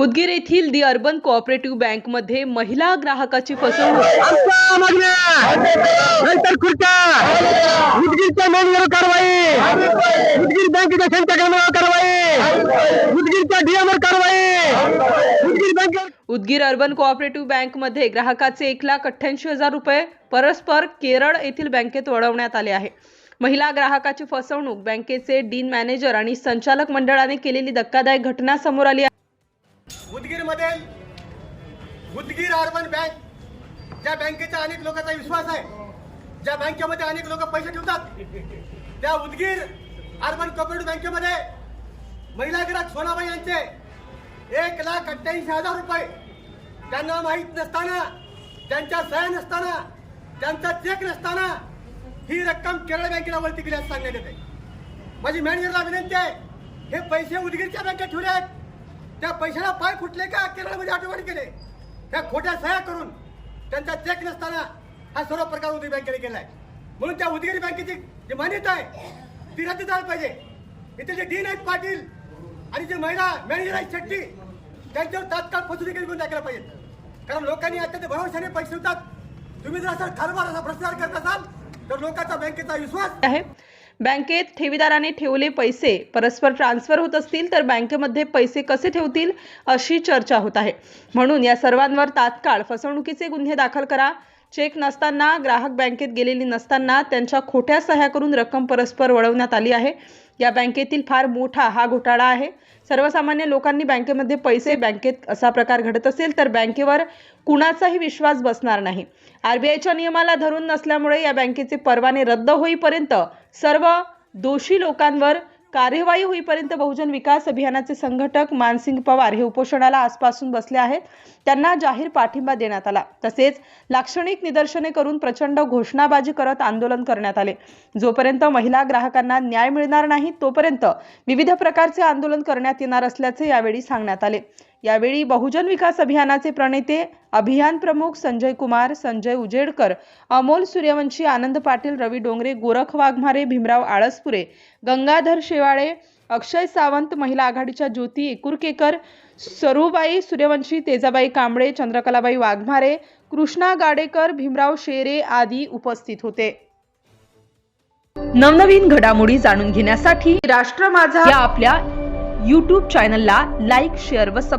उदगीर येथील दि urban cooperative बँकमध्ये महिला ग्राहकाची फसवणूक. उदगीर अर्बन कोऑपरेटिव्ह बँकमध्ये ग्राहकाचे एक लाख अठ्ठ्याऐंशी हजार रुपये परस्पर केरळ येथील बँकेत वळवण्यात आले आहे. महिला ग्राहकाची फसवणूक बँकेचे डीन मॅनेजर आणि संचालक मंडळाने केलेली धक्कादायक घटना समोर आली आहे उदगीर मधील उदगीर अर्बन बँक ज्या बँकेचा अनेक लोकांचा विश्वास आहे ज्या बँकेमध्ये अनेक लोक पैसे ठेवतात त्या उदगीर अर्बन कोऑपरेटिव्ह बँकेमध्ये महिला ग्राहक सोनाबाई यांचे एक लाख अठ्ठ्याऐंशी हजार रुपये त्यांना माहीत नसताना त्यांच्या सह्या नसताना त्यांचा चेक नसताना ही रक्कम केरळ बँकेला वरती केल्यास सांगण्यात येते माझी मॅनेजरला विनंती आहे हे पैसे उदगीरच्या बँकेत ठेवले आहेत. त्या पैशाला पाय फुटले का? केरळमध्ये आठवण केले. त्या खोट्या सह्या करून त्यांचा चेक नसताना हा सर्व प्रकार उदय बँकेने केलाय. म्हणून त्या उदगिरी बँकेची जी मान्यता आहे ती रद्द झाली पाहिजे. इथे जे डीन आहेत पाटील आणि जे महिला मॅनेजर आहेत शेट्टी त्यांच्यावर तात्काळ फसवणुकी म्हणून टाकायला पाहिजेत कारण लोकांनी आता ते भरवशाने पैसे देतात. तुम्ही जर असा कारभार असा भ्रष्टाचार करत असाल तर लोकांचा बँकेचा विश्वास आहे. बँकेत ठेवीदाराने ठेवले पैसे परस्पर ट्रान्सफर होत असतील तर बँकेमध्ये पैसे कसे ठेवतील अशी चर्चा होत आहे. म्हणून या सर्वांवर तात्काळ फसवणुकीचे गुन्हे दाखल करा. चेक नसताना ग्राहक बँकेत गेलेली नसताना त्यांच्या खोट्या सह्या करून रक्कम परस्पर वळवण्यात आली आहे. या बँकेतील फार मोठा हा घोटाळा आहे. सर्वसामान्य लोकांनी बँकेमध्ये पैसे बँकेत असा प्रकार घडत असेल तर बँकेवर कुणाचाही विश्वास बसणार नाही. आरबीआयच्या नियमाला धरून नसल्यामुळे या बँकेचे परवाने रद्द होईपर्यंत सर्व दोषी लोकांवर कार्यवाही होईपर्यंत बहुजन विकास अभियानाचे संघटक मानसिंग पवार हे उपोषणाला आजपासून बसले आहेत. त्यांना जाहीर पाठिंबा देण्यात आला. तसेच लाक्षणिक निदर्शने करून प्रचंड घोषणाबाजी करत आंदोलन करण्यात आले. जोपर्यंत महिला ग्राहकांना न्याय मिळणार नाही तोपर्यंत विविध प्रकारचे आंदोलन करण्यात येणार असल्याचे यावेळी सांगण्यात आले. यावेळी बहुजन विकास अभियानाचे प्रणेते अभियान प्रमुख संजय कुमार संजय उजेडकर अमोल सूर्यवंशी आनंद पाटील रवी डोंगरे गोरख वाघमारे भीमराव आळसपुरे गंगाधर शेवाळे अक्षय सावंत महिला आघाडीच्या ज्योती एकुरकेकर सरूबाई सूर्यवंशी तेजाबाई कांबळे चंद्रकलाबाई वाघमारे कृष्णा गाडेकर भीमराव शेरे आदी उपस्थित होते. नवनवीन घडामोडी जाणून घेण्यासाठी राष्ट्र माझा या आपल्या यूट्यूब चॅनलला लाईक शेअर व सब